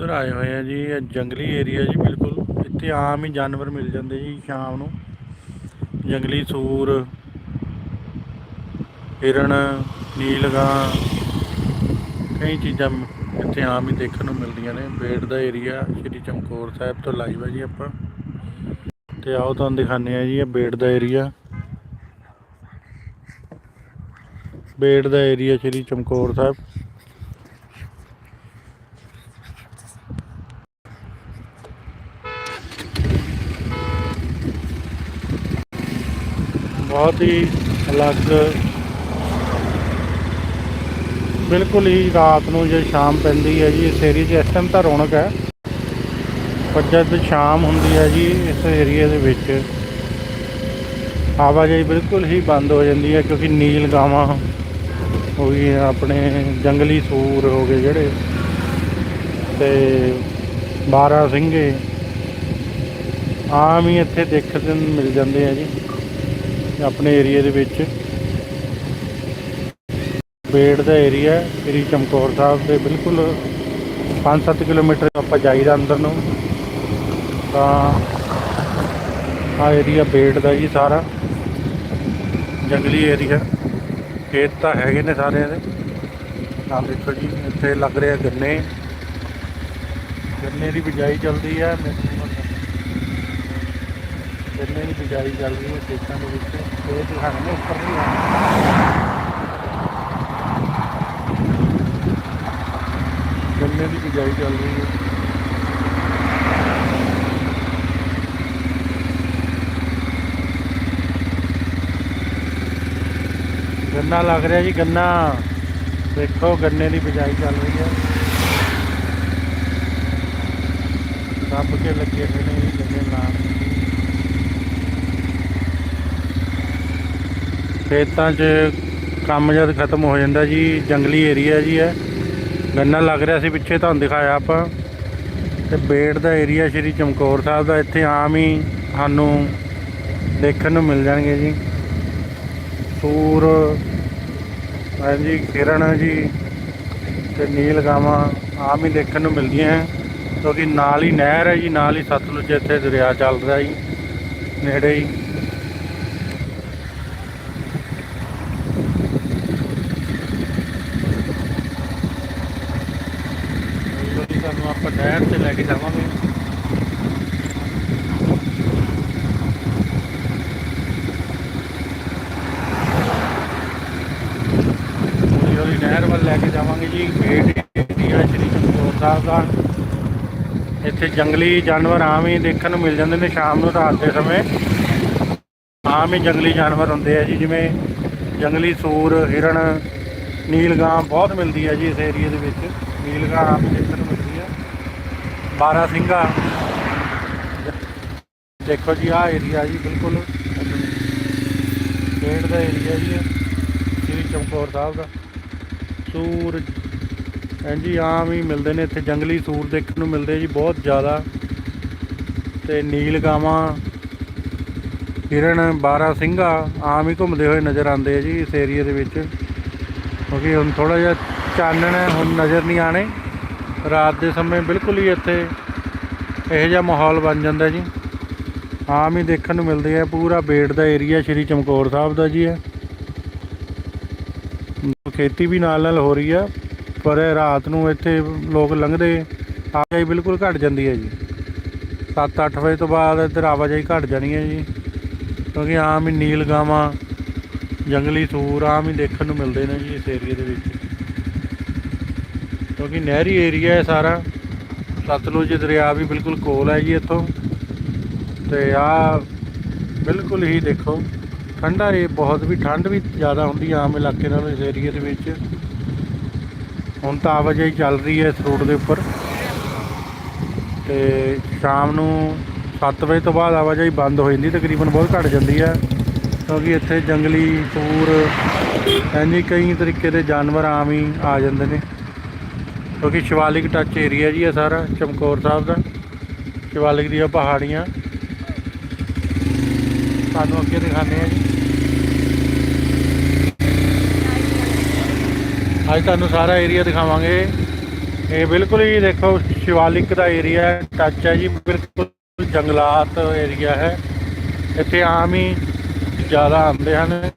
ਇੱਧਰ ਆਏ ਹੋਏ ਆ ਜੀ, ਇਹ ਜੰਗਲੀ ਏਰੀਆ ਜੀ ਬਿਲਕੁਲ। ਇੱਥੇ ਆਮ ਹੀ ਜਾਨਵਰ ਮਿਲ ਜਾਂਦੇ ਜੀ ਸ਼ਾਮ ਨੂੰ। ਜੰਗਲੀ ਸੂਰ, ਹਿਰਨ, ਨੀਲਗਾਂ, ਕਈ ਚੀਜ਼ਾਂ ਇੱਥੇ ਆਮ ਹੀ ਦੇਖਣ ਨੂੰ ਮਿਲਦੀਆਂ ਨੇ। ਬੇੜ ਦਾ ਏਰੀਆ ਸ਼੍ਰੀ ਚਮਕੌਰ ਸਾਹਿਬ ਤੋਂ ਲਾਈਵ ਹੈ ਜੀ ਆਪਾਂ। ਤੇ ਆਓ ਤੁਹਾਨੂੰ ਦਿਖਾਉਂਦੇ ਆ ਜੀ, ਇਹ ਬੇੜ ਦਾ ਏਰੀਆ ਬੇੜ ਦਾ ਏਰੀਆ ਸ਼੍ਰੀ ਚਮਕੌਰ ਸਾਹਿਬ। ਬਹੁਤ ਹੀ ਅਲੱਗ ਬਿਲਕੁਲ ਹੀ ਰਾਤ ਨੂੰ ਜੇ ਸ਼ਾਮ ਪੈਂਦੀ ਹੈ ਜੀ, ਇਸ ਏਰੀਏ 'ਚ ਇਸ ਟਾਈਮ ਤਾਂ ਰੌਣਕ ਹੈ। ਪਰ ਜਦ ਸ਼ਾਮ ਹੁੰਦੀ ਹੈ ਜੀ, ਇਸ ਏਰੀਏ ਦੇ ਵਿੱਚ ਆਵਾਜਾਈ ਬਿਲਕੁਲ ਹੀ ਬੰਦ ਹੋ ਜਾਂਦੀ ਹੈ ਕਿਉਂਕਿ ਨੀਲ ਗਾਵਾਂ ਹੋ ਗਈਆਂ, ਆਪਣੇ ਜੰਗਲੀ ਸੂਰ ਹੋ ਗਏ ਜਿਹੜੇ। ਤੇ ਬਾਰਾ ਸਿੰਘੇ ਆਮ ਹੀ ਇੱਥੇ ਦੇਖਣ ਨੂੰ ਮਿਲ ਜਾਂਦੇ ਆ ਜੀ। ਆਪਣੇ ਏਰੀਏ ਦੇ ਵਿੱਚ। ਬੇੜ ਦਾ ਏਰੀਆ ਸ੍ਰੀ ਚਮਕੌਰ ਸਾਹਿਬ ਦੇ ਬਿਲਕੁਲ 5-7 ਕਿਲੋਮੀਟਰ ਆਪਾਂ ਜਾਈਦਾ ਅੰਦਰ ਨੂੰ। ਤਾਂ ਆ ਏਰੀਆ ਬੇੜ ਦਾ ਜੀ ਸਾਰਾ। ਜੰਗਲੀ ਏਰੀਆ। ਖੇਤ ਤਾਂ ਹੈਗੇ ਨੇ ਸਾਰਿਆਂ ਦੇ। ਆਹ ਦੇਖੋ ਜੀ, ਇੱਥੇ ਲੱਗ ਰਿਹਾ ਗੰਨੇ। ਗੰਨੇ ਦੀ ਬਿਜਾਈ ਚੱਲਦੀ ਹੈ। ਗੰਨੇ ਦੀ ਬਿਜਾਈ ਚੱਲ ਰਹੀ ਹੈ ਖੇਤਾਂ ਦੇ ਵਿੱਚ। ਇਹ ਦਿਖਾਣੇ ਨੇ ਉੱਪਰ ਨਹੀਂ ਆਉਣਾ ਗੰਨੇ ਦੀ ਬਿਜਾਈ ਚੱਲ ਰਹੀ ਹੈ। ਗੰਨਾ ਲੱਗ ਰਿਹਾ ਜੀ, ਗੰਨਾ। ਦੇਖੋ, ਗੰਨੇ ਦੀ ਬਿਜਾਈ ਚੱਲ ਰਹੀ ਹੈ। ਰੱਬ ਕੇ ਲੱਗੇ ਹੋਏ ਨੇ ਜੀ ਗੰਨੇ ਨਾਲ ਖੇਤਾਂ 'ਚ ਕੰਮ ਜਦ ਖਤਮ ਹੋ ਜਾਂਦਾ ਜੀ, ਜੰਗਲੀ ਏਰੀਆ ਜੀ ਹੈ। ਗੰਨਾ ਲੱਗ ਰਿਹਾ ਸੀ, ਪਿੱਛੇ ਤੁਹਾਨੂੰ ਦਿਖਾਇਆ ਆਪਾਂ। ਤੇ ਬੇੜ ਦਾ ਏਰੀਆ ਸ਼੍ਰੀ ਚਮਕੌਰ ਸਾਹਿਬ ਦਾ, ਇੱਥੇ ਆਮ ਹੀ ਸਾਨੂੰ ਦੇਖਣ ਨੂੰ ਮਿਲ ਜਾਣਗੇ ਜੀ। ਸੂਰ ਹਾਂਜੀ ਕਿਰਨ ਜੀ ਤੇ ਨੀਲ ਗਾਵਾਂ ਆਮ ਹੀ ਦੇਖਣ ਨੂੰ ਮਿਲਦੀਆਂ ਹੈ। ਕਿਉਂਕਿ ਨਾਲ ਹੀ ਨਹਿਰ ਹੈ ਜੀ, ਨਾਲ ਹੀ ਸਤਲੁਜ ਇੱਥੇ ਦਰਿਆ ਚੱਲਦਾ ਜੀ, ਨੇੜੇ ਹੀ ਜੀ ਤੁਹਾਨੂੰ ਆਪਾਂ ਨਹਿਰ ਤੇ ਲੈ ਕੇ ਜਾਵਾਂਗੇ ਹੌਲੀ ਵੱਲ ਲੈ ਕੇ ਜਾਵਾਂਗੇ ਜੀ। ਗੇਟ ਏਰੀਆ ਸ਼੍ਰੀ ਚਮਕੌਰ ਸਾਹਿਬ ਦਾ। ਇੱਥੇ ਜੰਗਲੀ ਜਾਨਵਰ ਆਮ ਹੀ ਦੇਖਣ ਨੂੰ ਮਿਲ ਜਾਂਦੇ ਨੇ ਸ਼ਾਮ ਨੂੰ ਰਾਤ ਦੇ ਸਮੇਂ। ਆਮ ਹੀ ਜੰਗਲੀ ਜਾਨਵਰ ਹੁੰਦੇ ਆ ਜੀ ਜਿਵੇਂ ਜੰਗਲੀ ਸੂਰ ਹਿਰਣ ਨੀਲਗਾਂ ਬਹੁਤ ਮਿਲਦੀ ਹੈ ਜੀ ਇਸ ਏਰੀਏ ਦੇ ਵਿੱਚ। ਨੀਲਗਾਂ ਆਮ ਹੀ ਦੇਖਣ ਨੂੰ ਮਿਲਦੀ ਹੈ ਬਾਰਾ ਸਿੰਘਾ। ਦੇਖੋ ਜੀ ਆਹ ਏਰੀਆ ਜੀ ਬਿਲਕੁਲ ਖੇਡ ਦਾ ਏਰੀਆ ਜੀ ਇਹ, ਸ੍ਰੀ ਚਮਕੌਰ ਸਾਹਿਬ ਦਾ। ਸੂਰ ਹਾਂਜੀ ਆਮ ਹੀ ਮਿਲਦੇ ਨੇ ਇੱਥੇ, ਜੰਗਲੀ ਸੂਰ ਦੇਖਣ ਨੂੰ ਮਿਲਦੇ ਜੀ, ਬਹੁਤ ਜ਼ਿਆਦਾ। ਤੇ ਨੀਲ ਗਾਵਾਂ ਹਿਰਨ, ਬਾਰਾ ਸਿੰਘਾ ਆਮ ਹੀ ਘੁੰਮਦੇ ਹੋਏ ਨਜ਼ਰ ਆਉਂਦੇ ਆ ਜੀ ਇਸ ਏਰੀਆ ਦੇ ਵਿੱਚ। ਕਿਉਂਕਿ ਹੁਣ ਥੋੜਾ ਜਿਹਾ ਚਾਨਣ ਹੈ, ਹੁਣ ਨਜ਼ਰ ਨਹੀਂ ਆਣੇ ਰਾਤ ਦੇ ਸਮੇਂ ਬਿਲਕੁਲ ਹੀ ਇੱਥੇ ਇਹੋ ਜਿਹਾ ਮਾਹੌਲ ਬਣ ਜਾਂਦਾ ਜੀ। ਆਮ ਹੀ ਦੇਖਣ ਨੂੰ ਮਿਲਦੇ ਆ, ਪੂਰਾ ਬੇੜ ਦਾ ਏਰੀਆ ਸ਼੍ਰੀ ਚਮਕੌਰ ਸਾਹਿਬ ਦਾ ਜੀ ਹੈ। ਖੇਤੀ ਵੀ ਨਾਲ ਨਾਲ ਹੋ ਰਹੀ ਆ, ਪਰ ਰਾਤ ਨੂੰ ਇੱਥੇ ਲੋਕ ਲੰਘਦੇ, ਆਵਾਜਾਈ ਬਿਲਕੁਲ ਘਟ ਜਾਂਦੀ ਹੈ ਜੀ। 7-8 ਵਜੇ ਤੋਂ ਬਾਅਦ ਇੱਧਰ ਆਵਾਜਾਈ ਘਟ ਜਾਣੀ ਹੈ ਜੀ, ਕਿਉਂਕਿ ਆਮ ਹੀ ਨੀਲ ਗਾਵਾਂ, ਜੰਗਲੀ ਸੂਰ ਆਮ ਹੀ ਦੇਖਣ ਨੂੰ ਮਿਲਦੇ ਨੇ ਜੀ ਇਸ ਏਰੀਆ ਦੇ ਵਿੱਚ। ਕਿਉਂਕਿ ਨਹਿਰੀ ਏਰੀਆ ਹੈ ਸਾਰਾ, ਸਤਲੁਜ ਦਰਿਆ ਵੀ ਬਿਲਕੁਲ ਕੋਲ ਹੈ ਜੀ ਇੱਥੋਂ। ਤੇ ਆ ਬਿਲਕੁਲ ਹੀ ਦੇਖੋ ਠੰਡਾ ਇਹ ਬਹੁਤ ਵੀ, ਠੰਡ ਵੀ ਜ਼ਿਆਦਾ ਹੁੰਦੀ ਆਮ ਇਲਾਕੇ ਨਾਲੋਂ ਇਸ ਏਰੀਆ ਦੇ ਵਿੱਚ। ਹੁਣ ਤਾਂ ਆਵਾਜਾਈ ਚੱਲ ਰਹੀ ਹੈ ਇਸ ਰੋਡ ਦੇ ਉੱਪਰ। ਤੇ ਸ਼ਾਮ ਨੂੰ 7 ਵਜੇ ਤੋਂ ਬਾਅਦ ਆਵਾਜਾਈ ਬੰਦ ਹੋ ਜਾਂਦੀ, ਤਕਰੀਬਨ ਬਹੁਤ ਘੱਟ ਜਾਂਦੀ ਹੈ। ਕਿਉਂਕਿ ਇੱਥੇ ਜੰਗਲੀ ਸੂਰ ਐਨੀ ਕਈ ਤਰੀਕੇ ਦੇ ਜਾਨਵਰ ਆਮ ਹੀ ਆ ਜਾਂਦੇ ਨੇ। ਕਿਉਂਕਿ ਸ਼ਿਵਾਲਿਕ ਟੱਚ ਏਰੀਆ ਜੀ ਹੈ ਸਾਰਾ, ਚਮਕੌਰ ਸਾਹਿਬ ਦਾ। ਸ਼ਿਵਾਲਿਕ ਦੀਆਂ ਪਹਾੜੀਆਂ। ਤੁਹਾਨੂੰ ਅੱਗੇ ਦਿਖਾਉਂਦੇ ਆ ਜੀ। ਅੱਜ ਤੁਹਾਨੂੰ ਸਾਰਾ ਏਰੀਆ ਦਿਖਾਵਾਂਗੇ। ਇਹ ਬਿਲਕੁਲ ਹੀ ਦੇਖੋ, ਸ਼ਿਵਾਲਿਕ ਦਾ ਏਰੀਆ ਹੈ ਟੱਚ ਹੈ ਜੀ, ਬਿਲਕੁਲ ਜੰਗਲਾਤ ਏਰੀਆ ਹੈ। ਇੱਥੇ ਆਮ ਹੀ ਜ਼ਿਆਦਾ ਆਉਂਦੇ ਹਨ।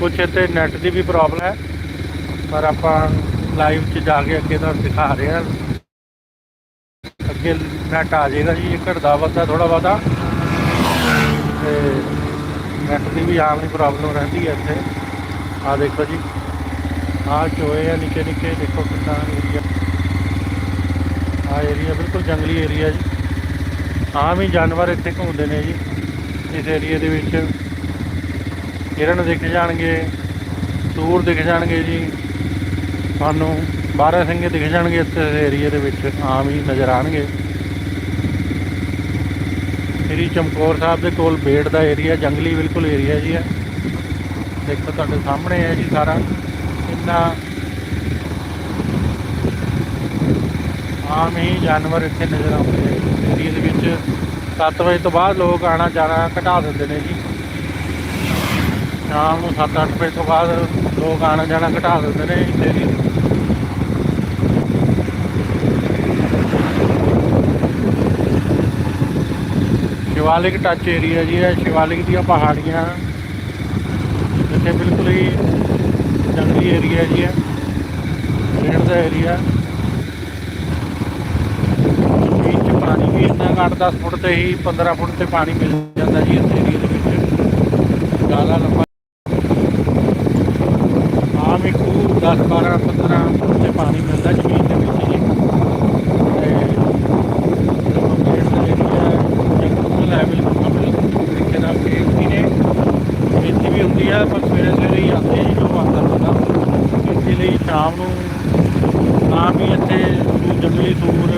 ਕੁਛ ਇੱਥੇ ਨੈਟ ਦੀ ਵੀ ਪ੍ਰੋਬਲਮ ਹੈ, ਪਰ ਆਪਾਂ ਲਾਈਵ 'ਚ ਜਾ ਕੇ ਅੱਗੇ ਤੁਹਾਨੂੰ ਦਿਖਾ ਰਹੇ ਹਾਂ। ਅੱਗੇ ਨੈਟ ਆ ਜਾਏਗਾ ਜੀ, ਇਹ ਘਟਦਾ ਵੱਧਦਾ ਥੋੜਾ ਬਹੁਤਾ। ਤੇ ਨੈਟ ਦੀ ਵੀ ਆਮ ਹੀ ਪ੍ਰੋਬਲਮ ਰਹਿੰਦੀ ਹੈ ਇੱਥੇ। ਆ ਦੇਖੋ ਜੀ। ਆ ਚੋਏ ਆ, ਨਿੱਕੇ ਨਿੱਕੇ, ਦੇਖੋ ਕਿੰਨਾ ਏਰੀਆ ਆ ਏਰੀਆ ਬਿਲਕੁਲ ਜੰਗਲੀ ਏਰੀਆ ਜੀ। ਆਮ ਹੀ ਜਾਨਵਰ ਇੱਥੇ ਘੁੰਮਦੇ ਨੇ ਜੀ, ਇਸ ਏਰੀਆ ਦੇ ਵਿੱਚ। ਕਿਰਨ ਦਿਖ ਜਾਣਗੇ, ਸੂਰ ਦਿਖ ਜਾਣਗੇ ਜੀ। ਸਾਨੂੰ ਬਾਰਾ ਸਿੰਘ ਦਿਖ ਜਾਣਗੇ ਇੱਥੇ ਏਰੀਆ ਦੇ ਵਿੱਚ, ਆਮ ਹੀ ਨਜ਼ਰ ਆਣਗੇ। ਸ੍ਰੀ ਚਮਕੌਰ ਸਾਹਿਬ ਦੇ ਕੋਲ ਬੇੜ ਦਾ ਏਰੀਆ ਜੰਗਲੀ ਬਿਲਕੁਲ ਏਰੀਆ ਜੀ ਹੈ। ਦੇਖੋ ਤੁਹਾਡੇ ਸਾਹਮਣੇ ਹੈ ਜੀ ਸਾਰਾ। ਕਿੰਨਾ ਆਮ ਹੀ ਜਾਨਵਰ ਇੱਥੇ ਨਜ਼ਰ ਆਉਂਦੇ ਨੇ। ਏਰੀਏ ਦੇ ਵਿੱਚ 7 ਵਜੇ ਤੋਂ ਬਾਅਦ ਲੋਕ ਆਣਾ ਜਾਣਾ ਘਟਾ ਦਿੰਦੇ ਨੇ ਜੀ। ਸ਼ਾਮ ਨੂੰ 7-8 ਵਜੇ ਤੋਂ ਬਾਅਦ ਲੋਕ ਆਣਾ ਜਾਣਾ ਘਟਾ ਦਿੰਦੇ ਨੇ ਏਰੀਏ ਦੇ ਸ਼ਿਵਾਲਿਕ ਟੱਚ ਏਰੀਆ ਜੀ ਹੈ ਸ਼ਿਵਾਲਿਕ ਦੀਆਂ ਪਹਾੜੀਆਂ। ਇੱਥੇ ਬਿਲਕੁਲ ਹੀ ਜੰਗਲੀ ਏਰੀਆ ਜੀ ਹੈ ਪੇੜ ਦਾ ਏਰੀਆ। ਵਿੱਚ ਪਾਣੀ ਵੀ ਇੰਨਾ ਘੱਟ 10 ਫੁੱਟ ਤੇ ਹੀ 15 ਫੁੱਟ ਤੇ ਪਾਣੀ ਮਿਲ ਜਾਂਦਾ ਜੀ ਇਸ ਏਰੀਆ ਦੇ ਵਿੱਚ। ਜ਼ਿਆਦਾ ਲੰਬਾ ਆਮ ਇੱਕ 10 12 15 ਫੁੱਟ ਤੇ ਪਾਣੀ ਮਿਲਦਾ ਜ਼ਮੀਨ ਦੇ ਵਿੱਚ ਜੀ ਤੇ ਜਦੋਂ ਪੇੜ ਦਾ ਏਰੀਆ ਜੰਗਲ ਹੈ ਬਿਲਕੁਲ ਬਿਲਕੁਲ ਤਰੀਕੇ ਨਾਲ ਖੇਤ ਵੀ ਨੇ ਇੱਥੇ ਵੀ ਹੁੰਦੀ ਹੈ ਪਰ ਸਵੇਰੇ ਸਵੇਰੇ ਹੀ ਆਉਂਦੇ ਆ ਜੀ ਜੋ ਆਉਂਦਾ ਬੰਦਾ ਇਸੇ ਲਈ ਸ਼ਾਮ ਨੂੰ ਆਮ ਹੀ ਇੱਥੇ ਜੰਗਲੀ ਸੂਰ,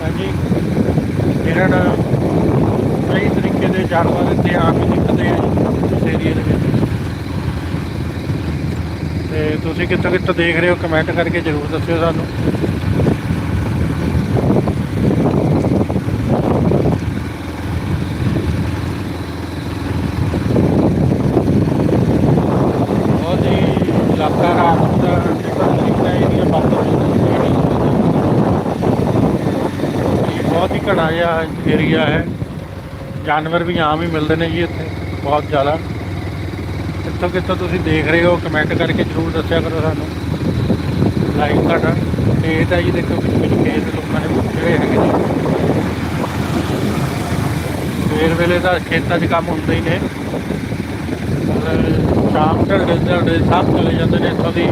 ਹਾਂਜੀ ਹਿਰਨ ਕਈ ਤਰੀਕੇ ਦੇ ਜਾਨਵਰ ਇੱਥੇ ਆਮ ਹੀ ਨਿਕਲਦੇ ਆ ਜੀ, ਇਸ ਏਰੀਏ ਦੇ ਵਿੱਚ। ਤੇ ਤੁਸੀਂ ਕਿੱਥੋਂ ਕਿੱਥੋਂ ਦੇਖ ਰਹੇ ਹੋ ਕਮੈਂਟ ਕਰਕੇ ਜ਼ਰੂਰ ਦੱਸਿਓ ਸਾਨੂੰ ਬਹੁਤ ਹੀ ਇਲਾਕਾ ਰਾਤ ਦਾ ਨਿਕਲ ਨਿਕਲਦਾ ਏਰੀਆ ਬੰਦ ਹੋ ਜਾਂਦਾ ਜੀ ਇਹ ਜਿਹਾ ਏਰੀਆ ਹੈ। ਜਾਨਵਰ ਵੀ ਆਮ ਹੀ ਮਿਲਦੇ ਨੇ ਜੀ ਇੱਥੇ, ਬਹੁਤ ਜ਼ਿਆਦਾ। ਕਿੱਥੋਂ ਕਿੱਥੋਂ ਤੁਸੀਂ ਦੇਖ ਰਹੇ ਹੋ ਕਮੈਂਟ ਕਰਕੇ ਜ਼ਰੂਰ ਦੱਸਿਆ ਕਰੋ ਸਾਨੂੰ। ਲਾਈਵ ਤੁਹਾਡਾ ਖੇਤ ਹੈ ਜੀ, ਦੇਖੋ ਵਿੱਚ ਵਿੱਚ ਖੇਤ ਲੋਕਾਂ ਨੇ ਪੁੱਟੇ ਹੈਗੇ ਜੀ। ਸਵੇਰ ਵੇਲੇ ਤਾਂ ਖੇਤਾਂ 'ਚ ਕੰਮ ਹੁੰਦੇ ਹੀ ਨੇ। ਮਤਲਬ ਸ਼ਾਮ ਢਲਦੇ ਢਲਦੇ ਸਭ ਚਲੇ ਜਾਂਦੇ ਨੇ ਇੱਥੋਂ ਦੀ।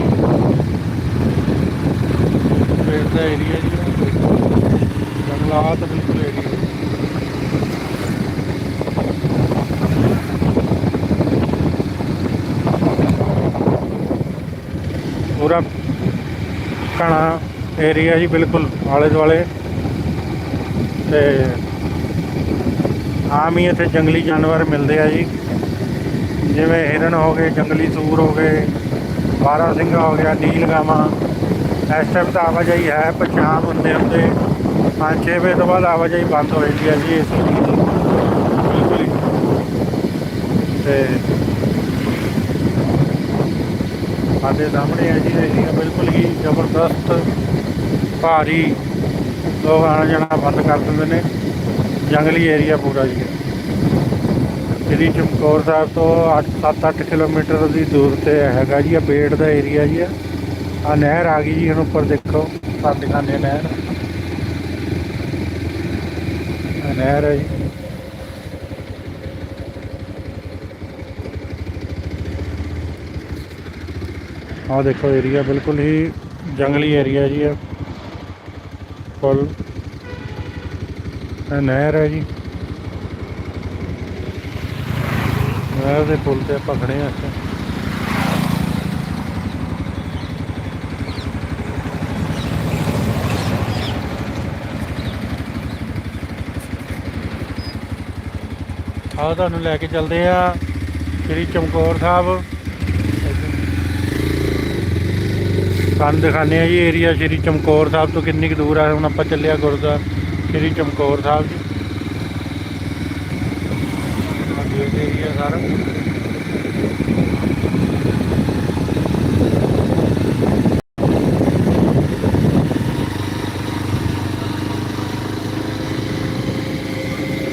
ਸਵੇਰ ਦਾ ਏਰੀਆ ਜੀ ਜੰਗਲਾਤ ਬਿਲਕੁਲ ਏਰੀਆ ਪੂਰਾ ਘਣਾ ਏਰੀਆ ਜੀ ਬਿਲਕੁਲ ਆਲੇ ਦੁਆਲੇ। ਤੇ ਆਮ ਹੀ ਇੱਥੇ ਜੰਗਲੀ ਜਾਨਵਰ ਮਿਲਦੇ ਆ ਜੀ। ਜਿਵੇਂ ਹਿਰਨ ਹੋ ਗਏ, ਜੰਗਲੀ ਸੂਰ ਹੋ ਗਏ ਬਾਰਾ ਸਿੰਘਾ ਹੋ ਗਿਆ, ਨੀਲ ਗਾਵਾਂ। ਇਸ ਟਾਈਮ ਤਾਂ ਆਵਾਜਾਈ ਹੈ, ਪਛਾਣ ਸ਼ਾਮ ਹੁੰਦੇ ਹੁੰਦੇ ਪੰਜ ਛੇ ਵਜੇ ਤੋਂ ਬਾਅਦ ਆਵਾਜਾਈ ਬੰਦ ਹੋ ਜਾਂਦੀ ਹੈ ਜੀ, ਇਸ ਏਰੀਏ ਦੀ ਤੇ ਸਾਡੇ ਸਾਹਮਣੇ ਹੈ ਜੀ ਏਰੀਆ ਬਿਲਕੁਲ ਹੀ ਜ਼ਬਰਦਸਤ, ਭਾਰੀ, ਲੋਕ ਆਉਣਾ ਜਾਣਾ ਬੰਦ ਕਰ ਦਿੰਦੇ ਨੇ। ਜੰਗਲੀ ਏਰੀਆ ਪੂਰਾ ਜੀ। ਜਿਹੜੀ ਚਮਕੌਰ ਸਾਹਿਬ ਤੋਂ 8-7-8 ਕਿਲੋਮੀਟਰ ਦੀ ਦੂਰ ਤੇ ਹੈਗਾ ਜੀ, ਆ ਬੇੜ ਦਾ ਏਰੀਆ ਜੀ ਆ। ਆਹ ਨਹਿਰ ਆ ਗਈ ਜੀ, ਹੁਣ ਉੱਪਰ ਦੇਖੋ ਸਭ ਦਿਖਾਉਂਦੇ ਨਹਿਰ ਆਹ ਨਹਿਰ ਹੈ ਜੀ। ਆਹ ਦੇਖੋ ਏਰੀਆ ਬਿਲਕੁਲ ਹੀ ਜੰਗਲੀ ਏਰੀਆ ਜੀ ਆ। ਫੁੱਲ। ਨਹਿਰ ਹੈ ਜੀ। ਨਹਿਰ ਦੇ ਪੁੱਲ ਤੇ ਆਪਾਂ ਖੜੇ ਹਾਂ ਇੱਥੇ। ਆਹ ਤੁਹਾਨੂੰ ਲੈ ਕੇ ਚੱਲਦੇ ਆ ਸ੍ਰੀ ਚਮਕੌਰ ਸਾਹਿਬ। ਤੁਹਾਨੂੰ ਦਿਖਾਉਂਦੇ ਆ ਜੀ ਏਰੀਆ ਸ੍ਰੀ ਚਮਕੌਰ ਸਾਹਿਬ ਤੋਂ ਕਿੰਨੀ ਕੁ ਦੂਰ ਆ, ਹੁਣ ਆਪਾਂ ਚੱਲਿਆ ਗੁਰਦੁਆਰਾ ਸ੍ਰੀ ਚਮਕੌਰ ਸਾਹਿਬ ਜੀ। ਆਹ ਏਰੀਆ ਸਾਰਾ।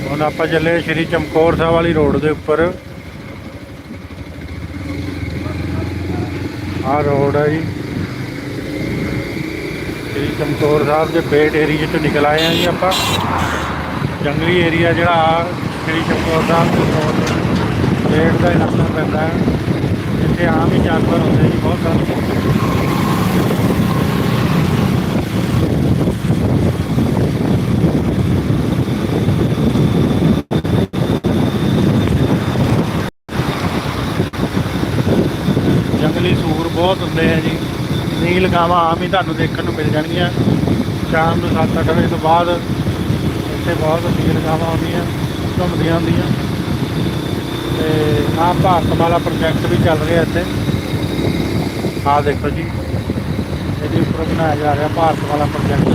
ਹੁਣ ਆਪਾਂ ਚੱਲੇ ਸ਼੍ਰੀ ਚਮਕੌਰ ਸਾਹਿਬ ਵਾਲੀ ਰੋਡ ਦੇ ਉੱਪਰ। ਆਹ ਰੋਡ ਹੈ ਜੀ। ਸ਼੍ਰੀ ਚਮਕੌਰ ਸਾਹਿਬ ਦੇ ਬੇਟ ਏਰੀਏ ਤੋਂ ਨਿਕਲ ਆਏ ਹਾਂ ਜੀ ਆਪਾਂ। ਜੰਗਲੀ ਏਰੀਆ ਜਿਹੜਾ ਆ, ਸ਼੍ਰੀ ਚਮਕੌਰ ਸਾਹਿਬ ਦੇ ਕੋਲ ਬੇਟ ਦਾ ਇਲਾਕਾ ਪੈਂਦਾ ਹੈ। ਇੱਥੇ ਆਮ ਹੀ ਜਾਨਵਰ ਹੁੰਦੇ ਜੀ, ਬਹੁਤ ਸਾਰੇ ਜੰਗਲੀ ਸੂਰ ਬਹੁਤ ਹੁੰਦੇ ਆ ਜੀ। ਨੀਲ ਗਾਵਾਂ ਆਮ ਹੀ ਤੁਹਾਨੂੰ ਦੇਖਣ ਨੂੰ ਮਿਲ ਜਾਣਗੀਆਂ। ਸ਼ਾਮ ਨੂੰ 7-8 ਵਜੇ ਤੋਂ ਬਾਅਦ ਇੱਥੇ ਬਹੁਤ ਨੀਲ ਗਾਵਾਂ ਆਉਂਦੀਆਂ, ਘੁੰਮਦੀਆਂ ਹੁੰਦੀਆਂ। ਤੇ ਆਹ ਭਾਰਤ ਮਾਲਾ ਪ੍ਰੋਜੈਕਟ ਵੀ ਚੱਲ ਰਿਹਾ ਇੱਥੇ। ਆਹ ਦੇਖੋ ਜੀ, ਇਹਦੇ ਉੱਪਰ ਬਣਾਇਆ ਜਾ ਰਿਹਾ ਭਾਰਤ ਮਾਲਾ ਪ੍ਰੋਜੈਕਟ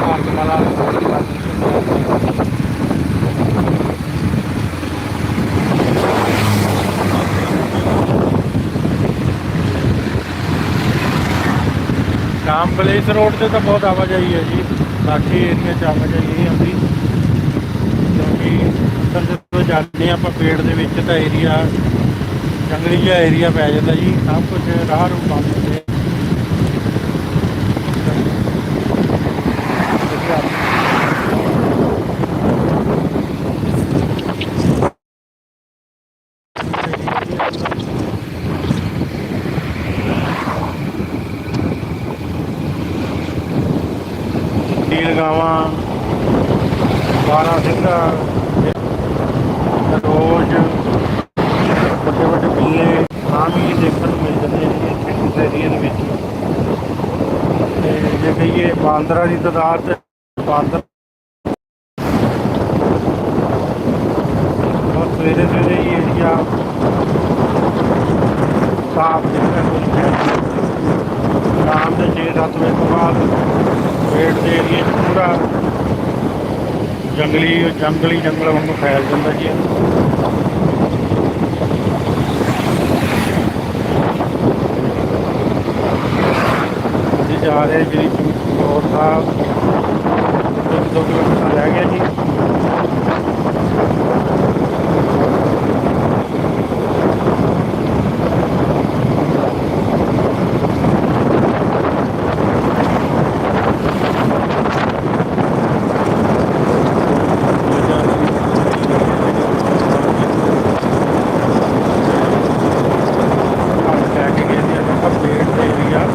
ਭਾਰਤ ਮਾਲਾ ਪਲੇਸ ਰੋਡ ਤੇ ਤਾਂ ਬਹੁਤ ਆਵਾਜਾਈ ਹੈ ਜੀ। ਬਾਕੀ ਏਰੀਆ 'ਚ ਆਵਾਜਾਈ ਨਹੀਂ ਆਉਂਦੀ ਕਿਉਂਕਿ ਅੰਦਰ ਜਦੋਂ ਜਾਂਦੇ ਹਾਂ ਆਪਾਂ ਪੇੜ ਦੇ ਵਿੱਚ ਤਾਂ ਏਰੀਆ ਜੰਗਲੀ ਜਿਹਾ ਏਰੀਆ ਪੈ ਜਾਂਦਾ ਜੀ। ਸਭ ਕੁਝ ਰਾਹ ਨੂੰ ਬੰਦ 15 ਦੀ ਤਦਾਦ ਤੇ 15 ਸਵੇਰੇ ਸਵੇਰੇ ਹੀ ਏਰੀਆ ਸਾਫ਼ ਜਿਹੜਾ ਕੁਝ ਹੈ ਸ਼ਾਮ ਦੇ 6-7 ਵਜੇ ਤੋਂ ਬਾਅਦ ਪੇੜ ਦੇ ਏਰੀਏ ਪੂਰਾ ਜੰਗਲੀ ਜੰਗਲੀ ਜੰਗਲ ਵਾਂਗ ਫੈਲ ਜਾਂਦਾ ਜੀ। ਜਾ ਰਹੇ ਜਿਹੜੀ ਚਮਕੌਰ ਸਾਹਿਬ ਇੱਕ ਦੋ ਕਿਲੋਮੀਟਰ ਰਹਿ ਗਿਆ ਜੀ ਲੈ ਕੇ ਗਏ ਸੀ ਆਪਾਂ ਪੇੜ ਦੇ ਏਰੀਆ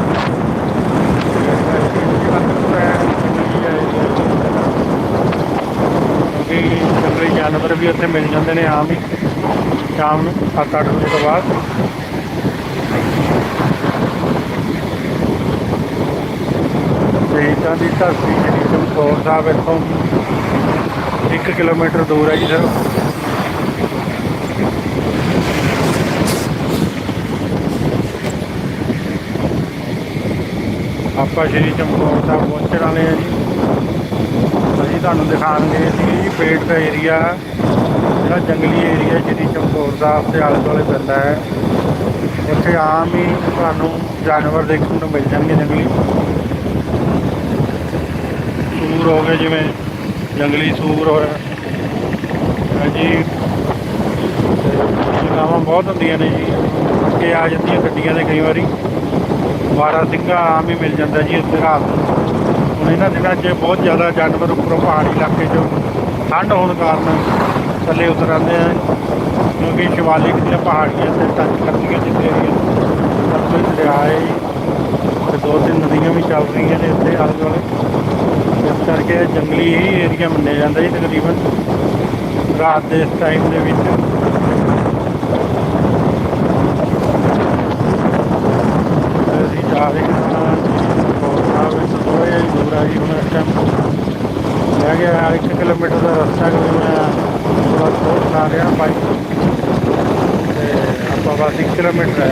ਕਿਉਂਕਿ ਜੰਗਲੀ ਜਾਨਵਰ ਵੀ ਉੱਥੇ ਮਿਲ ਜਾਂਦੇ ਨੇ ਆਮ ਹੀ। ਸ਼ਾਮ ਨੂੰ 7-8 ਵਜੇ ਤੋਂ ਬਾਅਦ। ਸ਼ਹੀਦਾਂ ਦੀ ਧਰਤੀ ਜਿਹੜੀ ਚਮਕੌਰ ਸਾਹਿਬ ਇੱਥੋਂ 1 ਕਿਲੋਮੀਟਰ ਦੂਰ ਹੈ ਜੀ ਸਰ। ਆਪਾਂ ਸ਼੍ਰੀ ਚਮਕੌਰ ਸਾਹਿਬ ਪਹੁੰਚਣ ਵਾਲੇ ਆ ਜੀ। ਅਸੀਂ ਤੁਹਾਨੂੰ ਦਿਖਾਣਗੇ ਜੀ ਪੇਟ ਦਾ ਏਰੀਆ ਜਿਹੜਾ ਜੰਗਲੀ ਏਰੀਆ ਸ਼੍ਰੀ ਚਮਕੌਰ ਸਾਹਿਬ ਦੇ ਆਲੇ ਦੁਆਲੇ ਪੈਂਦਾ ਹੈ। ਇੱਥੇ ਆਮ ਹੀ ਤੁਹਾਨੂੰ ਜਾਨਵਰ ਦੇਖਣ ਨੂੰ ਮਿਲ ਜਾਣਗੇ ਜੰਗਲੀ। ਸੂਰ ਹੋ ਗਏ ਜਿਵੇਂ ਜੰਗਲੀ ਸੂਰ ਹੋ ਹਾਂਜੀ ਤੇ ਗਾਵਾਂ ਬਹੁਤ ਹੁੰਦੀਆਂ ਨੇ ਜੀ। ਅੱਗੇ ਆ ਜਾਂਦੀਆਂ ਗੱਡੀਆਂ ਦੇ ਕਈ ਵਾਰੀ। ਬਾਰਾ ਸਿੰਘਾ ਆਮ ਹੀ ਮਿਲ ਜਾਂਦਾ ਜੀ ਉੱਥੇ ਰਾਤ ਨੂੰ। ਇਹਨਾਂ ਦਿਨਾਂ 'ਚ ਬਹੁਤ ਜ਼ਿਆਦਾ ਜਾਨਵਰ ਉੱਪਰੋਂ ਪਹਾੜੀ ਇਲਾਕੇ 'ਚੋਂ ਠੰਡ ਹੋਣ ਕਾਰਨ ਥੱਲੇ ਉਤਰ ਆਉਂਦੇ ਆ, ਕਿਉਂਕਿ ਸ਼ਿਵਾਲਿਕ ਦੀਆਂ ਪਹਾੜੀਆਂ ਤੇ ਟੱਚ ਕਰਦੀਆਂ ਜਿੱਥੇ ਸਭ ਤੋਂ ਦਰਿਆ ਹੈ ਜੀ। ਤੇ ਦੋ ਤਿੰਨ ਨਦੀਆਂ ਵੀ ਚੱਲ ਰਹੀਆਂ ਨੇ ਇੱਥੇ ਆਲੇ ਦੁਆਲੇ। ਇਸ ਕਰਕੇ ਜੰਗਲੀ ਹੀ ਏਰੀਆ ਮੰਨਿਆ ਜਾਂਦਾ ਜੀ ਤਕਰੀਬਨ। ਰਾਤ ਦੇ ਇਸ ਟਾਈਮ ਦੇ ਵਿੱਚ। ਅਸੀਂ ਜਾ ਰਹੇ ਹਾਂ ਬਹੁਤ ਸਾਹਿਬ ਵਿੱਚ ਥੋੜ੍ਹਾ ਜਿਹਾ ਹੀ ਦੂਰ ਆ ਜੀ ਹੁਣ ਇਸ ਟਾਈਮ ਰਹਿ ਗਿਆ 1 ਕਿਲੋਮੀਟਰ ਦਾ ਰਸਤਾ ਕਿ ਮੈਂ ਥੋੜਾ ਥੋੜਾ ਬਣਾ ਰਿਹਾ ਬਾਈਕ ਤੇ। ਆਪਾਂ ਬਸ 1 ਕਿਲੋਮੀਟਰ ਹੈ।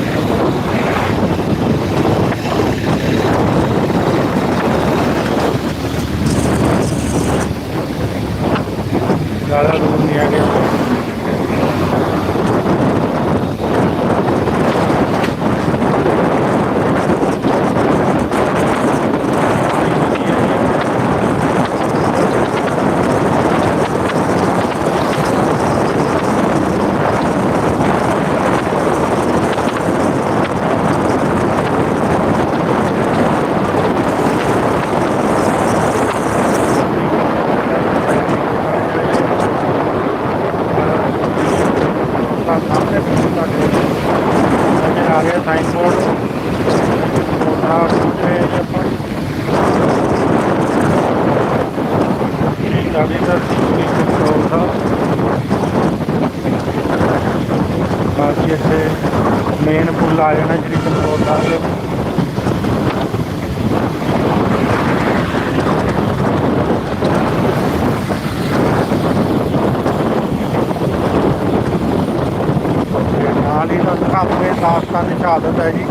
ਜ਼ਿਆਦਾ ਦੂਰ ਨਹੀਂ ਆ ਗਿਆ ਸਾਹਿਬ ਪਹੁੰਚੇ ਜੀ ਆਪਾਂ ਸ਼੍ਰੀ ਗਾੜੀ ਦਾ ਸ੍ਰੀ ਚਮਕੌਰ ਸਾਹਿਬ ਬਾਕੀ ਇੱਥੇ ਮੇਨ ਪੁੱਲ ਆ ਜਾਣਾ ਸ਼੍ਰੀ ਚਮਕੌਰ ਸਾਹਿਬ ਦੇ ਤੇ ਨਾਲ ਹੀ ਦਾ ਸਾਹਮਣੇ ਦੀ ਸ਼ਹਾਦਤ ਹੈ ਜੀ।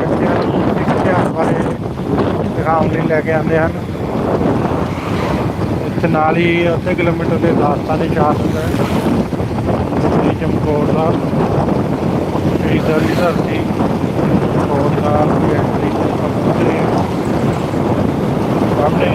ਬੱਚਿਆਂ ਨੂੰ ਸਿੱਖ ਇਤਿਹਾਸ ਬਾਰੇ ਦਿਖਾਉਣ ਲਈ ਲੈ ਕੇ ਆਉਂਦੇ ਹਨ। ਇੱਥੇ ਨਾਲ ਹੀ ਅੱਧੇ ਕਿਲੋਮੀਟਰ ਦੇ ਦਾਸਤਾਨ ਦੀ ਸ਼ਹਾਦਤ ਹੈ। ਸ੍ਰੀ ਚਮਕੌਰ ਸਾਹਿਬ, ਸ੍ਰੀ ਦਰੀ ਧਰਤੀ, ਚਮਕੌਰ ਸਾਹਿਬ ਦੀ ਐਂਟਰੀ ਸਾਹਮਣੇ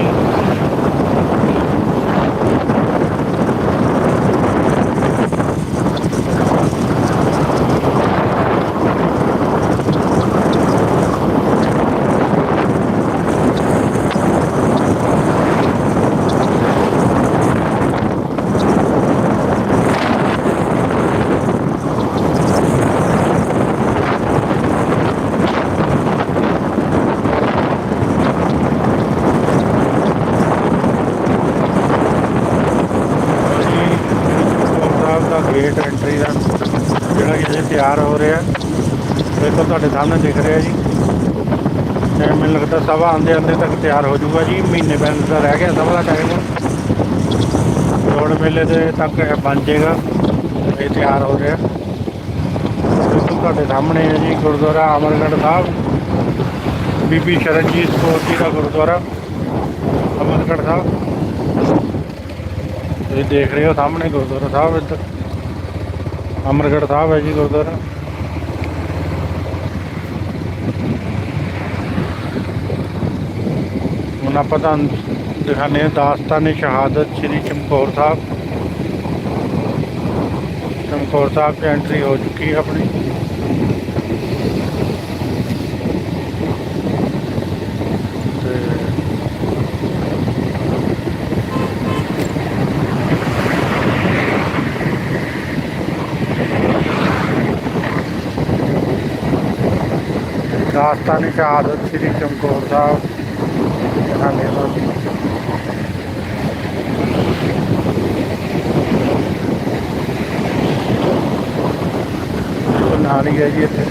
ਜੀ ਚਮਕੌਰ ਸਾਹਿਬ ਦਾ ਗੇਟ ਐਂਟਰੀ ਦਾ ਜਿਹੜਾ ਕਿ ਅਜੇ ਤਿਆਰ ਹੋ ਰਿਹਾ ਦੇਖੋ ਤੁਹਾਡੇ ਸਾਹਮਣੇ ਦਿਖ ਰਿਹਾ ਜੀ। ਤੇ ਮੈਨੂੰ ਲੱਗਦਾ ਸਭਾ ਆਂਦੇ ਆਂਦੇ ਤੱਕ ਤਿਆਰ ਹੋ ਜਾਊਗਾ ਜੀ। ਮਹੀਨੇ ਬੰਦ ਦਾ ਰਹਿ ਗਿਆ ਸਭਾ ਦਾ ਟਾਈਮ। ਜੋੜ ਮੇਲੇ ਦੇ ਤੱਕ ਇਹ ਬਣ ਜਾਏਗਾ। ਇਹ ਤਿਆਰ ਹੋ ਰਿਹਾ। ਤੁਹਾਡੇ ਸਾਹਮਣੇ ਹੈ ਜੀ, ਗੁਰਦੁਆਰਾ ਅਮਰਗੜ੍ਹ ਸਾਹਿਬ। ਬੀਬੀ ਸ਼ਰਨਜੀਤ ਕੌਰ ਜੀ ਦਾ ਗੁਰਦੁਆਰਾ ਅਮਰਗੜ੍ਹ ਸਾਹਿਬ। ਤੁਸੀਂ ਦੇਖ ਰਹੇ ਹੋ ਸਾਹਮਣੇ ਗੁਰਦੁਆਰਾ ਸਾਹਿਬ ਇੱਧਰ। ਅਮਰਗੜ੍ਹ ਸਾਹਿਬ ਹੈ ਜੀ ਗੁਰਦੁਆਰਾ। ਹੁਣ ਆਪਾਂ ਤੁਹਾਨੂੰ ਦਿਖਾਉਂਦੇ ਹਾਂ ਦਾਸਤਾਨ ਸ਼ਹਾਦਤ, ਸ੍ਰੀ ਚਮਕੌਰ ਸਾਹਿਬ। ਚਮਕੌਰ ਸਾਹਿਬ 'ਚ ਐਂਟਰੀ ਹੋ ਚੁੱਕੀ ਹੈ ਆਪਣੀ। ਤੇ ਦਾਸਤਾਨ ਸ਼ਹਾਦਤ ਨਾਲ ਹੀ ਹੈ ਜੀ ਇੱਥੇ।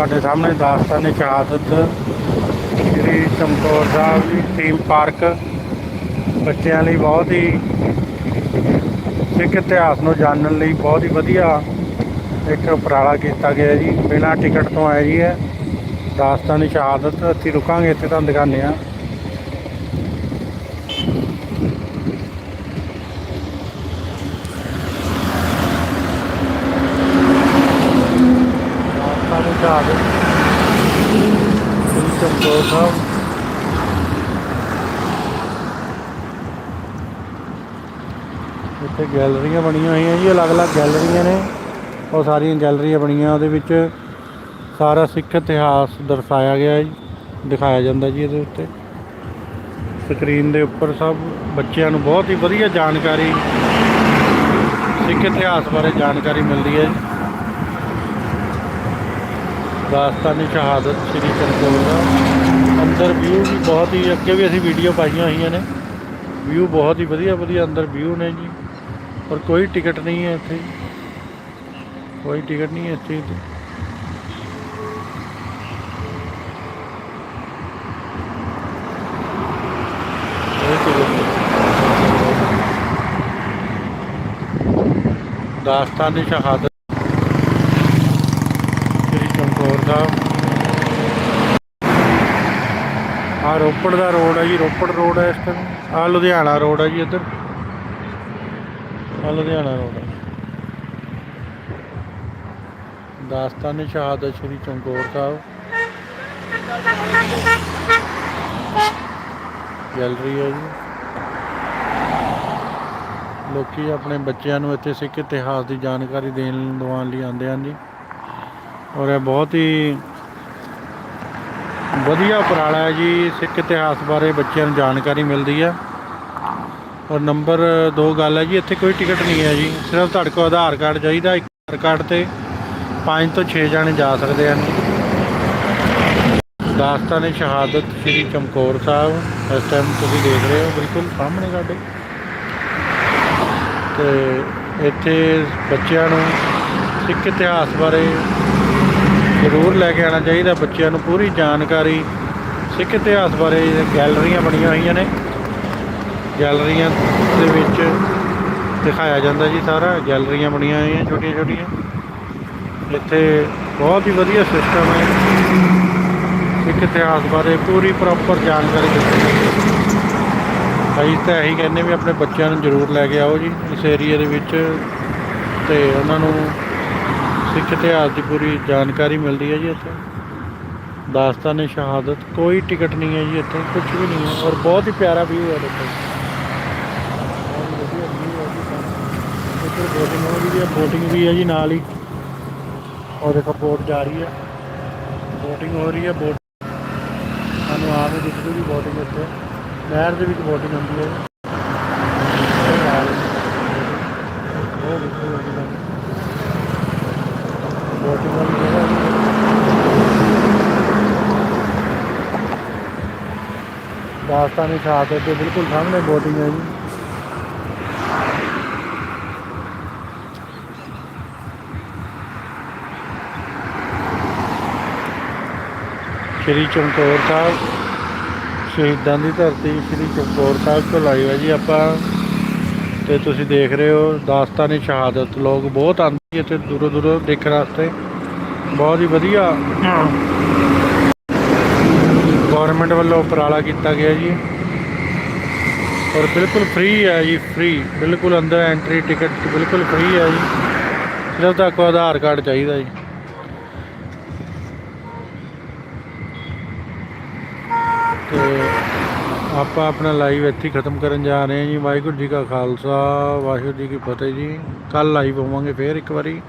ਤੁਹਾਡੇ ਸਾਹਮਣੇ ਦਾਸਤਾਨ ਸ਼ਹਾਦਤ ਸ੍ਰੀ ਚਮਕੌਰ ਸਾਹਿਬ ਜੀ ਥੀਮ ਪਾਰਕ ਬੱਚਿਆਂ ਲਈ ਬਹੁਤ ਹੀ ਸਿੱਖ ਇਤਿਹਾਸ ਨੂੰ ਜਾਣਨ ਲਈ ਬਹੁਤ ਹੀ ਵਧੀਆ ਇੱਕ ਉਪਰਾਲਾ ਕੀਤਾ ਗਿਆ ਜੀ। ਬਿਨਾਂ ਟਿਕਟ ਤੋਂ ਆਇਆ ਜੀ ਹੈ ਦਾਸਤਾਨ ਸ਼ਹਾਦਤ, ਅਸੀਂ ਰੁਕਾਂਗੇ ਇੱਥੇ ਤੁਹਾਨੂੰ ਦਿਖਾਉਂਦੇ ਹਾਂ। ਦਾਸਤਾਨ ਸ਼ਹਾਦਤ ਸ੍ਰੀ ਚਮਕੌਰ ਸਾਹਿਬ ਇੱਥੇ ਗੈਲਰੀਆਂ ਬਣੀਆਂ ਹੋਈਆਂ ਜੀ, ਅਲੱਗ-ਅਲੱਗ ਗੈਲਰੀਆਂ ਨੇ। ਉਹ ਸਾਰੀਆਂ ਗੈਲਰੀਆਂ ਬਣੀਆਂ, ਉਹਦੇ ਵਿੱਚ ਸਾਰਾ ਸਿੱਖ ਇਤਿਹਾਸ ਦਰਸਾਇਆ ਗਿਆ ਹੈ ਜੀ, ਦਿਖਾਇਆ ਜਾਂਦਾ ਜੀ ਇਹਦੇ ਉੱਤੇ। ਸਕਰੀਨ ਦੇ ਉੱਪਰ ਸਭ ਬੱਚਿਆਂ ਨੂੰ ਬਹੁਤ ਹੀ ਵਧੀਆ ਜਾਣਕਾਰੀ, ਸਿੱਖ ਇਤਿਹਾਸ ਬਾਰੇ ਜਾਣਕਾਰੀ ਮਿਲਦੀ ਹੈ ਦਾਸਤਾਨੀ ਸ਼ਹਾਦਤ ਸ੍ਰੀ ਚਮਕੌਰ ਦਾ। ਅੰਦਰ ਵਿਊ ਵੀ ਬਹੁਤ ਹੀ, ਅੱਗੇ ਵੀ ਅਸੀਂ ਵੀਡੀਓ ਪਾਈਆਂ ਹੋਈਆਂ ਨੇ। ਵਿਊ ਬਹੁਤ ਹੀ ਵਧੀਆ ਵਧੀਆ ਅੰਦਰ ਵਿਊ ਨੇ ਜੀ। ਔਰ ਕੋਈ ਟਿਕਟ ਨਹੀਂ ਹੈ ਇੱਥੇ। ਕੋਈ ਟਿਕਟ ਨਹੀਂ ਹੈ ਇੱਥੇ। ਕੋਈ ਟਿਕਟ ਸ਼ਹਾਦਤ ਸ੍ਰੀ ਚਮਕੌਰ ਸਾਹਿਬ ਆ ਰੋਪੜ ਦਾ ਰੋਡ ਹੈ ਜੀ, ਰੋਪੜ ਰੋਡ ਹੈ ਇਸ ਟਾਈਮ ਆ ਲੁਧਿਆਣਾ ਰੋਡ ਹੈ ਜੀ ਇੱਧਰ। ਆ ਲੁਧਿਆਣਾ ਰੋਡ ਹੈ ਦਾਸਤਾਨ ਸ਼ਹਾਦਤ ਸ੍ਰੀ ਚਮਕੌਰ ਸਾਹਿਬ। ਗੈਲਰੀ ਹੈ ਜੀ। ਲੋਕੀ ਆਪਣੇ ਬੱਚਿਆਂ ਨੂੰ ਇੱਥੇ ਸਿੱਖ ਇਤਿਹਾਸ ਦੀ ਜਾਣਕਾਰੀ ਦੇਣ ਦਿਵਾਉਣ ਲਈ ਆਉਂਦੇ ਹਨ ਜੀ। ਔਰ ਇਹ ਬਹੁਤ ਹੀ ਵਧੀਆ ਉਪਰਾਲਾ ਹੈ ਜੀ, ਸਿੱਖ ਇਤਿਹਾਸ ਬਾਰੇ ਬੱਚਿਆਂ ਨੂੰ ਜਾਣਕਾਰੀ ਮਿਲਦੀ ਹੈ। ਔਰ ਨੰਬਰ 2 ਗੱਲ ਹੈ ਜੀ, ਇੱਥੇ ਕੋਈ ਟਿਕਟ ਨਹੀਂ ਹੈ ਜੀ। ਸਿਰਫ ਤੁਹਾਡੇ ਕੋਲ ਆਧਾਰ ਕਾਰਡ ਚਾਹੀਦਾ, ਇੱਕ ਆਧਾਰ ਕਾਰਡ ਤੇ 5 ਤੋਂ 6 ਜਾਣੇ ਜਾ ਸਕਦੇ ਹਨ। ਦਾਸਤਾਨ ਸ਼ਹਾਦਤ ਸ੍ਰੀ ਚਮਕੌਰ ਸਾਹਿਬ, ਇਸ ਟਾਈਮ ਤੁਸੀਂ ਦੇਖ ਰਹੇ ਹੋ, ਬਿਲਕੁਲ ਸਾਹਮਣੇ ਸਾਡੇ। ਤੇ ਇੱਥੇ ਬੱਚਿਆਂ ਨੂੰ ਸਿੱਖ ਇਤਿਹਾਸ ਬਾਰੇ ਜ਼ਰੂਰ ਲੈ ਕੇ ਆਉਣਾ ਚਾਹੀਦਾ। ਬੱਚਿਆਂ ਨੂੰ ਪੂਰੀ ਜਾਣਕਾਰੀ, ਸਿੱਖ ਇਤਿਹਾਸ ਬਾਰੇ ਗੈਲਰੀਆਂ ਬਣੀਆਂ ਹੋਈਆਂ ਨੇ। ਗੈਲਰੀਆਂ ਦੇ ਵਿੱਚ ਦਿਖਾਇਆ ਜਾਂਦਾ ਜੀ ਸਾਰਾ। ਗੈਲਰੀਆਂ ਬਣੀਆਂ ਹੋਈਆਂ ਛੋਟੀਆਂ ਛੋਟੀਆਂ ਇੱਥੇ ਬਹੁਤ ਹੀ ਵਧੀਆ ਸਿਸਟਮ ਹੈ। ਸਿੱਖ ਇਤਿਹਾਸ ਬਾਰੇ ਪੂਰੀ ਪ੍ਰੋਪਰ ਜਾਣਕਾਰੀ ਦਿੱਤੀ ਜਾਂਦੀ ਹੈ। ਅਸੀਂ ਤਾਂ ਇਹੀ ਕਹਿੰਦੇ ਵੀ ਆਪਣੇ ਬੱਚਿਆਂ ਨੂੰ ਜ਼ਰੂਰ ਲੈ ਕੇ ਆਓ ਜੀ। ਇਸ ਏਰੀਆ ਦੇ ਵਿੱਚ ਤੇ ਉਹਨਾਂ ਨੂੰ ਸਿੱਖ ਇਤਿਹਾਸ ਦੀ ਪੂਰੀ ਜਾਣਕਾਰੀ ਮਿਲਦੀ ਹੈ ਜੀ ਇੱਥੇ। ਦਾਸਤਾਨ ਸ਼ਹਾਦਤ, ਕੋਈ ਟਿਕਟ ਨਹੀਂ ਹੈ ਜੀ ਇੱਥੇ ਕੁਝ ਵੀ ਨਹੀਂ ਹੈ ਔਰ ਬਹੁਤ ਹੀ ਪਿਆਰਾ ਵਿਊ ਹੈ ਦੇਖੋ। ਬੋਟਿੰਗ ਹੋ ਰਹੀ ਹੈ ਬੋਟਿੰਗ ਵੀ ਹੈ ਜੀ ਨਾਲ ਹੀ। ਔਰ ਦੇਖੋ, ਬੋਟ ਜਾ ਰਹੀ ਹੈ। ਬੋਟਿੰਗ ਹੋ ਰਹੀ ਹੈ, ਬੋਟ ਸਾਨੂੰ ਆਪ ਦਿਖਦੀ ਜੀ ਬੋਟਿੰਗ ਇੱਥੇ। ਨਹਿਰ ਦੇ ਵਿੱਚ ਬੋਟਿੰਗ ਹੁੰਦੀ ਹੈ ਉਹ ਦਿਖਦੀ ਹੋਈ ਤੁਹਾਨੂੰ ਬੋਟਿੰਗ ਵਾਲੀ ਦਾਸਤਾਨੀ ਸ਼ਹਾਦਤ ਦੇ ਬਿਲਕੁਲ ਸਾਹਮਣੇ ਬੋਟਿੰਗ ਹੈ ਜੀ। ਸ਼੍ਰੀ ਚਮਕੌਰ ਸਾਹਿਬ, ਸ਼ਹੀਦਾਂ ਦੀ ਧਰਤੀ ਸ਼੍ਰੀ ਚਮਕੌਰ ਸਾਹਿਬ ਤੋਂ ਲਾਈ ਹੈ ਜੀ। ਆਪਾਂ ਤੇ ਤੁਸੀਂ ਦੇਖ ਰਹੇ ਹੋ ਦਾਸਤਾਨੀ ਸ਼ਹਾਦਤ। ਲੋਕ ਬਹੁਤ ਆਉਂਦੇ ਇੱਥੇ ਦੂਰੋਂ ਦੂਰੋਂ ਦੇਖਣ ਵਾਸਤੇ। ਬਹੁਤ ਹੀ ਵਧੀਆ। ਗਵਰਨਮੈਂਟ ਵੱਲੋਂ ਉਪਰਾਲਾ ਕੀਤਾ ਗਿਆ ਜੀ। ਔਰ ਬਿਲਕੁਲ ਫ੍ਰੀ ਹੈ ਜੀ ਫ੍ਰੀ ਬਿਲਕੁਲ ਅੰਦਰ ਐਂਟਰੀ ਟਿਕਟ ਬਿਲਕੁਲ ਫ੍ਰੀ ਹੈ ਜੀ। ਸਿਰਫ ਤਾਂ ਕੋ ਆਧਾਰ ਕਾਰਡ ਚਾਹੀਦਾ ਜੀ। ਤੇ ਆਪਾਂ ਆਪਣਾ ਲਾਈਵ ਇੱਥੇ ਖਤਮ ਕਰਨ ਜਾ ਰਹੇ ਹਾਂ ਜੀ। ਵਾਹਿਗੁਰੂ ਜੀ ਕਾ ਖਾਲਸਾ, ਵਾਹਿਗੁਰੂ ਜੀ ਕੀ ਫਤਿਹ ਜੀ। ਕੱਲ ਲਾਈਵ ਹੋਵਾਂਗੇ ਫੇਰ ਇੱਕ ਵਾਰੀ।